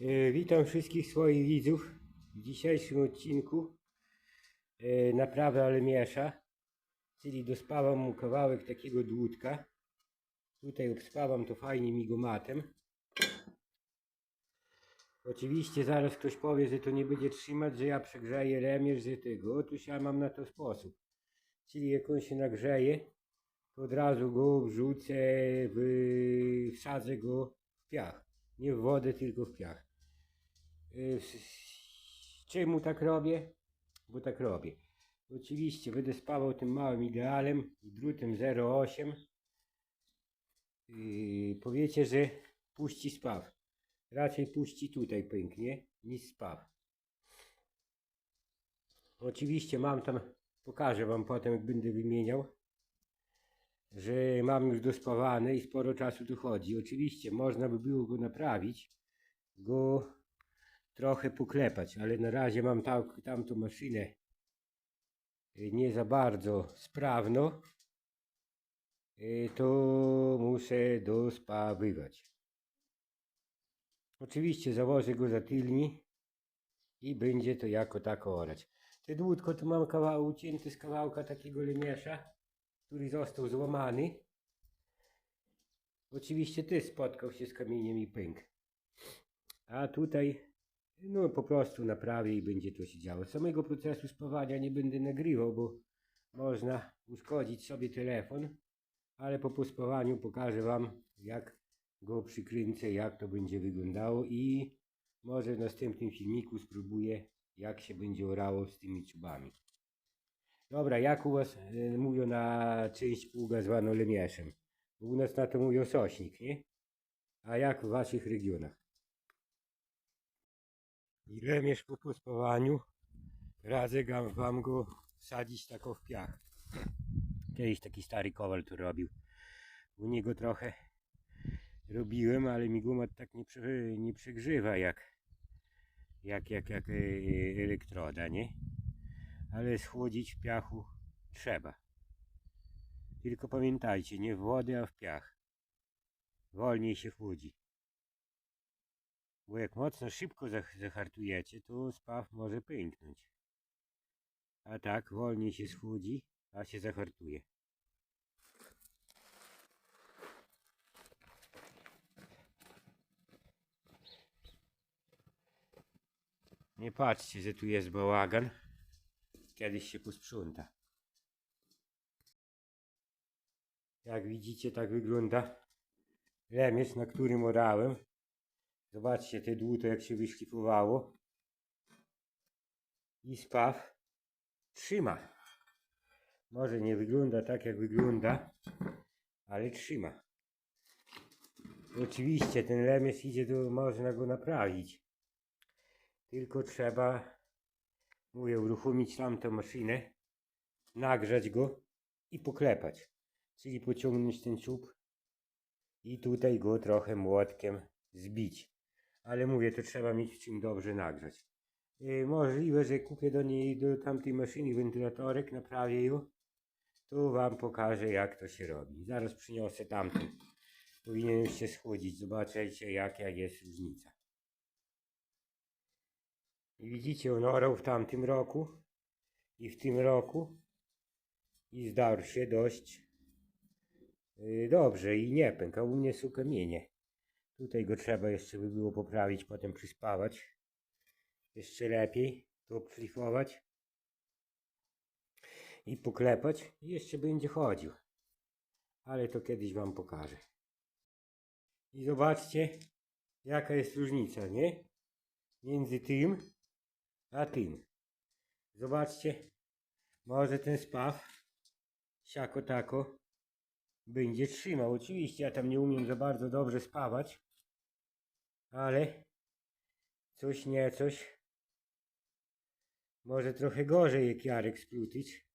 E, Witam wszystkich swoich widzów w dzisiejszym odcinku e, naprawy alemiesza, czyli dospawam mu kawałek takiego dłutka. Tutaj obspawam to fajnie migomatem. Oczywiście zaraz ktoś powie, że to nie będzie trzymać, że ja przegrzeję remierz, że tego. Otóż ja mam na to sposób. Czyli jak on się nagrzeje, to od razu go wrzucę, wsadzę go w piach. Nie w wodę, tylko w piach. Y, Czemu tak robię? Bo tak robię. Oczywiście będę spawał tym małym idealem, drutem 0,8. Yy, powiecie, że puści spaw. Raczej puści tutaj pęknie niż spaw. Oczywiście mam tam, pokażę wam potem jak będę wymieniał, że mam już dospawane i sporo czasu tu chodzi. Oczywiście można by było go naprawić, go trochę poklepać, ale na razie mam tam, tamtą maszynę y, nie za bardzo sprawno, y, to muszę dospawywać. Oczywiście założę go za tylni i będzie to jako tako orać. Te dłutko tu mam kawał ucięty z kawałka takiego lemiesza, który został złamany. Oczywiście też spotkał się z kamieniem i pęk. A tutaj no po prostu naprawię i będzie to się działo. Samego procesu spawania nie będę nagrywał, bo można uszkodzić sobie telefon, ale po pospawaniu pokażę Wam jak go przykręcę, jak to będzie wyglądało i może w następnym filmiku spróbuję jak się będzie orało z tymi czubami. Dobra, jak u Was e, mówią na część pługa zwano lemieszem? U nas na to mówią sośnik, nie? A jak w Waszych regionach? I remierz po pospawaniu radzę wam go wsadzić tako w piach. Kiedyś taki stary kowal to robił. U niego trochę robiłem, ale mi gumat tak nie, prze, nie jak, jak, jak, jak e, elektroda, nie? Ale schłodzić w piachu trzeba. Tylko pamiętajcie, nie w wodę, a w piach. Wolniej się chłodzi. Bo jak mocno szybko zahartujecie, to spaw może pęknąć. A tak wolniej się schłodzi, a się zahartuje. Nie patrzcie, że tu jest bałagan. Kiedyś się posprząta. Jak widzicie, tak wygląda remierz, na którym orałem. Zobaczcie te dłuto jak się wyszlifowało. I spaw trzyma. Może nie wygląda tak jak wygląda, ale trzyma. Oczywiście ten remierz idzie do, można go naprawić. Tylko trzeba, mówię, uruchomić tamtą maszynę, nagrzać go i poklepać. Czyli pociągnąć ten czub i tutaj go trochę młotkiem zbić. Ale mówię, to trzeba mieć czym dobrze nagrzać. Yy, możliwe, że kupię do niej, do tamtej maszyny wentylatorek, naprawię ją. Tu wam pokażę jak to się robi. Zaraz przyniosę tamten. Powinien już się schłodzić. Zobaczycie jaka jest różnica. I widzicie, on orał w tamtym roku i w tym roku i zdarł się dość yy, dobrze i nie pękł, a u mnie są kamienie. Tutaj go trzeba jeszcze by było poprawić, potem przyspawać. Jeszcze lepiej to obszlifować i poklepać i jeszcze będzie chodził. Ale to kiedyś wam pokażę. I zobaczcie jaka jest różnica, nie? Między tym a tym. Zobaczcie, może ten spaw siako tako będzie trzymał. Oczywiście ja tam nie umiem za bardzo dobrze spawać, ale coś nie coś. Może trochę gorzej jak Jarek splutyć,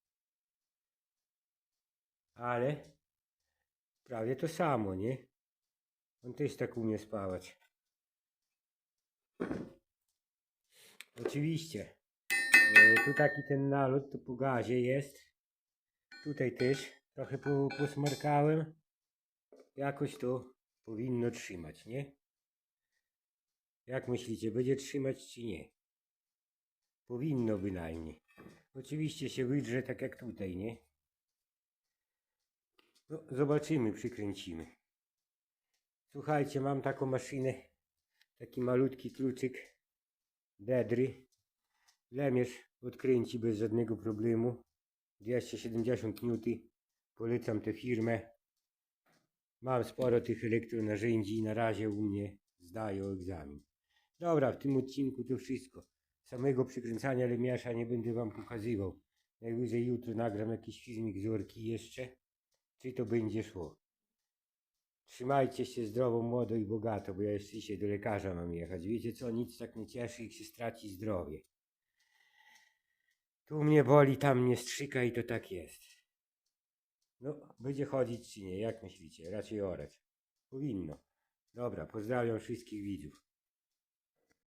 ale prawie to samo, nie? On też tak umie spawać. Oczywiście. E, tu taki ten nalot to po gazie jest. Tutaj też trochę po, posmarkałem. Jakoś to powinno trzymać, nie? Jak myślicie, będzie trzymać czy nie? Powinno bynajmniej. Oczywiście się wydrze tak jak tutaj, nie? No, zobaczymy, przykręcimy. Słuchajcie, mam taką maszynę, taki malutki kluczyk Dedry. Lemierz odkręci bez żadnego problemu. 270 N. Polecam tę firmę. Mam sporo tych elektronarzędzi i na razie u mnie zdaję egzamin. Dobra, w tym odcinku to wszystko. Samego przykręcania lemiasza nie będę wam pokazywał. Najwyżej jutro nagram jakiś filmik z orki jeszcze. Czy to będzie szło. Trzymajcie się zdrowo, młodo i bogato, bo ja jeszcze dzisiaj do lekarza mam jechać. Wiecie co, nic tak nie cieszy, jak się straci zdrowie. Tu mnie boli, tam mnie strzyka i to tak jest. No, będzie chodzić czy nie, jak myślicie? Raczej orać. Powinno. Dobra, pozdrawiam wszystkich widzów.